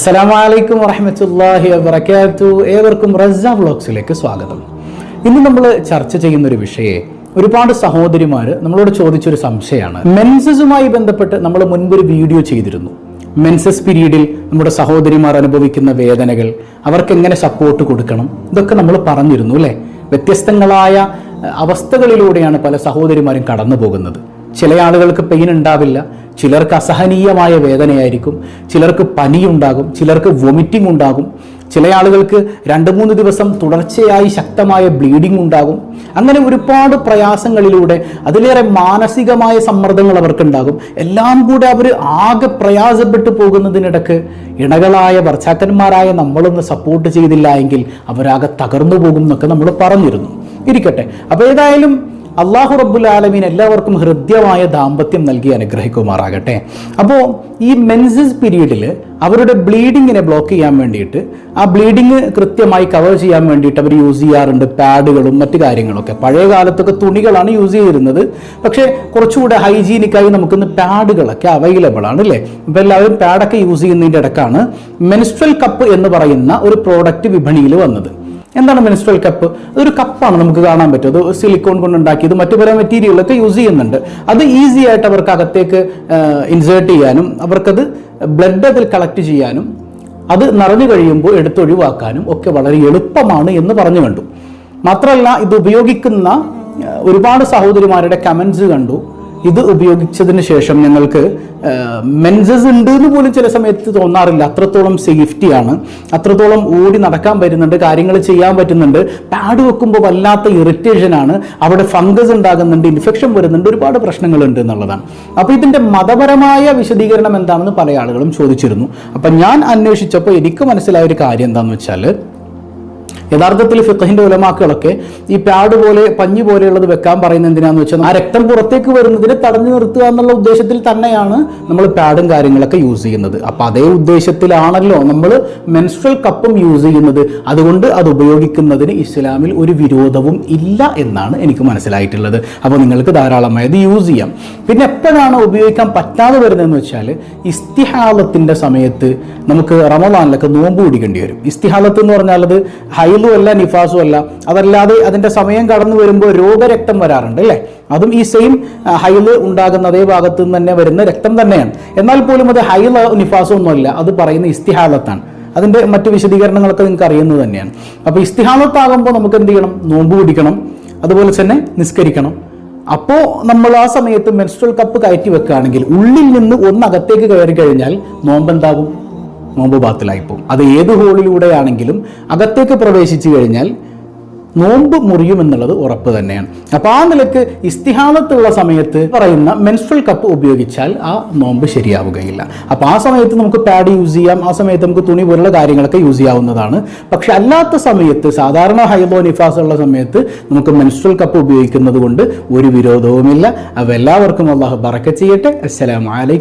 അസ്സലാമു അലൈക്കും വറഹമത്തല്ലാഹി വബർക്കാത്തു ഏവർക്കും റസ വ്ളോഗ്സിലേക്ക് സ്വാഗതം. ഇന്ന് നമ്മൾ ചർച്ച ചെയ്യുന്ന ഒരു വിഷയെ ഒരുപാട് സഹോദരിമാർ നമ്മളോട് ചോദിച്ചൊരു സംശയമാണ്. മെൻസസുമായി ബന്ധപ്പെട്ട് നമ്മൾ മുൻപൊരു വീഡിയോ ചെയ്തിരുന്നു. മെൻസസ് പീരീഡിൽ നമ്മുടെ സഹോദരിമാർ അനുഭവിക്കുന്ന വേദനകൾ അവർക്ക് എങ്ങനെ സപ്പോർട്ട് കൊടുക്കണം ഇതൊക്കെ നമ്മൾ പറഞ്ഞിരുന്നു അല്ലേ? വ്യത്യസ്തങ്ങളായ അവസ്ഥകളിലൂടെയാണ് പല സഹോദരിമാരും കടന്നു പോകുന്നത് ചില ആളുകൾക്ക് പെയിൻ ഉണ്ടാവില്ല ചിലർക്ക് അസഹനീയമായ വേദനയായിരിക്കും ചിലർക്ക് പനിയുണ്ടാകും ചിലർക്ക് വൊമിറ്റിംഗ് ഉണ്ടാകും ചില ആളുകൾക്ക് രണ്ട് മൂന്ന് ദിവസം തുടർച്ചയായി ശക്തമായ ബ്ലീഡിംഗ് ഉണ്ടാകും. അങ്ങനെ ഒരുപാട് പ്രയാസങ്ങളിലൂടെ അതിലേറെ മാനസികമായ സമ്മർദ്ദങ്ങൾ അവർക്കുണ്ടാകും. എല്ലാം കൂടെ അവർ ആകെ പ്രയാസപ്പെട്ടു പോകുന്നതിനിടക്ക് ഇണകളായ ഭർത്താക്കന്മാരായ നമ്മളൊന്ന് സപ്പോർട്ട് ചെയ്തില്ല എങ്കിൽ അവരാകെ തകർന്നു പോകും എന്നൊക്കെ നമ്മൾ പറഞ്ഞിരുന്നു. ഇരിക്കട്ടെ. അപ്പോൾ ഏതായാലും അള്ളാഹു റബ്ബുൽ ആലമീൻ എല്ലാവർക്കും ഹൃദ്യമായ ദാമ്പത്യം നൽകി അനുഗ്രഹിക്കുമാറാകട്ടെ. അപ്പോൾ ഈ മെൻസസ് പീരീഡിൽ അവരുടെ ബ്ലീഡിങ്ങിനെ ബ്ലോക്ക് ചെയ്യാൻ വേണ്ടിയിട്ട് ആ ബ്ലീഡിങ് കൃത്യമായി കവർ ചെയ്യാൻ വേണ്ടിയിട്ട് അവർ യൂസ് ചെയ്യാറുണ്ട് പാഡുകളും മറ്റു കാര്യങ്ങളൊക്കെ. പഴയ കാലത്തൊക്കെ തുണികളാണ് യൂസ് ചെയ്തിരുന്നത്. പക്ഷേ കുറച്ചുകൂടെ ഹൈജീനിക്കായി നമുക്കിന്ന് പാഡുകളൊക്കെ അവൈലബിൾ ആണ് അല്ലേ ഇപ്പോൾ എല്ലാവരും പാഡൊക്കെ യൂസ് ചെയ്യുന്നതിന്റെ ഇടക്കാണ് മെൻസ്ട്രൽ കപ്പ് എന്ന് പറയുന്ന ഒരു പ്രോഡക്റ്റ് വിപണിയിൽ വന്നത്. എന്താണ് മിനിസ്ട്രൽ കപ്പ് അതൊരു കപ്പാണ് നമുക്ക് കാണാൻ പറ്റും. അത് സിലിക്കോൺ കൊണ്ട് ഉണ്ടാക്കിയത് മറ്റു പല മെറ്റീരിയലൊക്കെ യൂസ് ചെയ്യുന്നുണ്ട്. അത് ഈസി ആയിട്ട് അവർക്ക് അകത്തേക്ക് ഇൻസേർട്ട് ചെയ്യാനും അവർക്കത് ബ്ലഡ് അതിൽ കളക്ട് ചെയ്യാനും അത് നിറഞ്ഞു കഴിയുമ്പോൾ എടുത്തൊഴിവാക്കാനും ഒക്കെ വളരെ എളുപ്പമാണ് എന്ന് പറഞ്ഞു കണ്ടു. മാത്രമല്ല ഇത് ഉപയോഗിക്കുന്ന ഒരുപാട് സഹോദരിമാരുടെ കമൻസ് കണ്ടു. ഇത് ഉപയോഗിച്ചതിന് ശേഷം ഞങ്ങൾക്ക് മെൻസസ് ഉണ്ട് എന്ന് പോലും ചില സമയത്ത് തോന്നാറില്ല. അത്രത്തോളം സേഫ്റ്റിയാണ് അത്രത്തോളം ഓടി നടക്കാൻ പറ്റുന്നുണ്ട് കാര്യങ്ങൾ ചെയ്യാൻ പറ്റുന്നുണ്ട്. പാഡ് വെക്കുമ്പോൾ വല്ലാത്ത ഇറിറ്റേഷൻ ആണ്. അവിടെ ഫംഗസ് ഉണ്ടാകുന്നുണ്ട് ഇൻഫെക്ഷൻ വരുന്നുണ്ട് ഒരുപാട് പ്രശ്നങ്ങളുണ്ട് എന്നുള്ളതാണ്. അപ്പോൾ ഇതിന്റെ മതപരമായ വിശദീകരണം എന്താണെന്ന് പല ആളുകളും ചോദിച്ചിരുന്നു. അപ്പം ഞാൻ അന്വേഷിച്ചപ്പോൾ എനിക്ക് മനസ്സിലായ ഒരു കാര്യം എന്താണെന്ന് വെച്ചാൽ യഥാർത്ഥത്തിൽ ഫിഖഹിന്റെ ഉലമാക്കളൊക്കെ ഈ പാഡ് പോലെ പഞ്ഞു പോലെയുള്ളത് വെക്കാൻ പറയുന്നത് എന്തിനാന്ന് വെച്ചാൽ ആ രക്തം പുറത്തേക്ക് വരുന്നതിനെ തടഞ്ഞു നിർത്തുക എന്നുള്ള ഉദ്ദേശത്തിൽ തന്നെയാണ് നമ്മൾ പാഡും കാര്യങ്ങളൊക്കെ യൂസ് ചെയ്യുന്നത്. അപ്പൊ അതേ ഉദ്ദേശത്തിലാണല്ലോ നമ്മൾ മെൻസ്ട്രൽ കപ്പും യൂസ് ചെയ്യുന്നത്. അതുകൊണ്ട് അത് ഉപയോഗിക്കുന്നതിന് ഇസ്ലാമിൽ ഒരു വിരോധവും ഇല്ല എന്നാണ് എനിക്ക് മനസ്സിലായിട്ടുള്ളത്. അപ്പോൾ നിങ്ങൾക്ക് ധാരാളമായത് യൂസ് ചെയ്യാം. പിന്നെ എപ്പോഴാണ് ഉപയോഗിക്കാൻ പറ്റാതെ വരുന്നതെന്ന് വെച്ചാൽ ഇസ്തിഹാലത്തിന്റെ സമയത്ത് നമുക്ക് റമദാനിലൊക്കെ നോമ്പ് പിടിക്കേണ്ടി വരും. ഇസ്തിഹാലത്ത് എന്ന് പറഞ്ഞാൽ അത് ഹൈലും അല്ല നിഫാസും അല്ല അതല്ലാതെ അതിന്റെ സമയം കടന്നു വരുമ്പോൾ രോഗരക്തം വരാറുണ്ട് അല്ലേ? അതും ഈ സെയിം ഹൈൽ ഉണ്ടാകുന്ന അതേ ഭാഗത്തു നിന്ന് തന്നെ വരുന്ന രക്തം തന്നെയാണ്. എന്നാൽ പോലും അത് ഹൈല നിഫാസും ഒന്നുമല്ല അത് പറയുന്ന ഇസ്തിഹാലത്താണ്. അതിന്റെ മറ്റു വിശദീകരണങ്ങളൊക്കെ നിങ്ങൾക്ക് അറിയുന്നത് തന്നെയാണ്. അപ്പോൾ ഇസ്തിഹാലത്താകുമ്പോൾ നമുക്ക് എന്ത് ചെയ്യണം? നോമ്പ് പിടിക്കണം. അതുപോലെ തന്നെ നിസ്കരിക്കണം. അപ്പോൾ നമ്മൾ ആ സമയത്ത് മെൻസ്ട്രൽ കപ്പ് കയറ്റി വെക്കുകയാണെങ്കിൽ ഉള്ളിൽ നിന്ന് ഒന്നകത്തേക്ക് കയറി കഴിഞ്ഞാൽ നോമ്പെന്താകും? നോമ്പ് ബാത്തിലായിപ്പോവും അത് ഏത് ഹോളിലൂടെയാണെങ്കിലും അകത്തേക്ക് പ്രവേശിച്ചു കഴിഞ്ഞാൽ നോമ്പ് മുറിയുമെന്നുള്ളത് ഉറപ്പ് തന്നെയാണ്. അപ്പോൾ ആ നിലയ്ക്ക് ഇസ്തിഹാമത്തുള്ള സമയത്ത് പറയുന്ന മെൻസ്ട്രൽ കപ്പ് ഉപയോഗിച്ചാൽ ആ നോമ്പ് ശരിയാവുകയില്ല. അപ്പോൾ ആ സമയത്ത് നമുക്ക് പാഡ് യൂസ് ചെയ്യാം ആ സമയത്ത് നമുക്ക് തുണി പോലുള്ള കാര്യങ്ങളൊക്കെ യൂസ് ചെയ്യാവുന്നതാണ്. പക്ഷെ അല്ലാത്ത സമയത്ത് സാധാരണ ഹൈബോ നിഫാസ് ഉള്ള സമയത്ത് നമുക്ക് മെൻസ്ട്രൽ കപ്പ് ഉപയോഗിക്കുന്നത് കൊണ്ട് ഒരു വിരോധവുമില്ല. അപ്പോൾ എല്ലാവർക്കും അള്ളാഹു ബറക്ക ചെയ്യട്ടെ. അസ്സലാമലൈക്കും